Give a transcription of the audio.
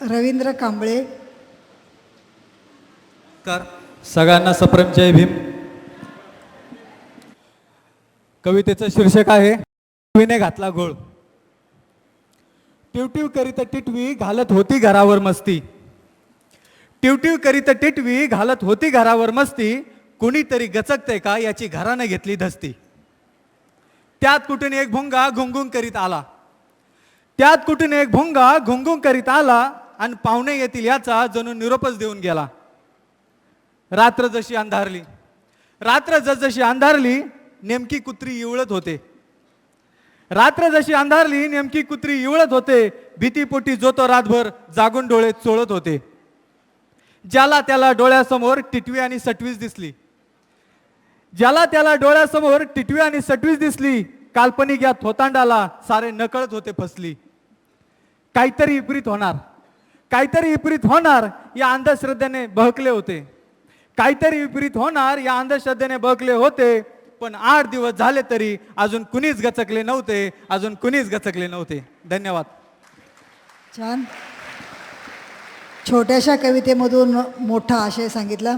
रवींद्र कांबळे. कर. सगळ्यांना सप्रेम जय भीम. कवितेचं शीर्षक आहे टिटवीने घातला घोळ. टिवटिव करीत टिटवी घालत होती घरावर मस्ती. टिवटिव करीत टिटवी घालत होती घरावर मस्ती. कुणीतरी गचकते का याची घरानं घेतली धस्ती. त्यात कुठून एक भुंगा घुंगुंग करीत आला. त्यात कुठून एक भुंगा घुंगुंग करीत आला. आणि पाहुणे येतील याचा जणू निरोपच देऊन गेला. रात्र जशी अंधारली. रात्र जसजशी अंधारली नेमकी कुत्री इवळत होते. रात्र जशी अंधारली नेमकी कुत्री इवळत होते. भीतीपोटी जो तो रातभर जागून डोळे चोळत होते. ज्याला त्याला डोळ्यासमोर टिटवी आणि सटवीस दिसली. ज्याला त्याला डोळ्यासमोर टिटवी आणि सटवीस दिसली काल्पनिक या थोतांडाला सारे नकळत होते फसली. काहीतरी विपरीत होणार. काहीतरी विपरीत होणार या अंधश्रद्धेने बहकले होते. काहीतरी विपरीत होणार या अंधश्रद्धेने बहकले होते पण आठ दिवस झाले तरी अजून कुणीच गचकले नव्हते अजून कुणीच गचकले नव्हते. धन्यवाद. छान. छोट्याशा कवितेमधून मोठा आशय सांगितला.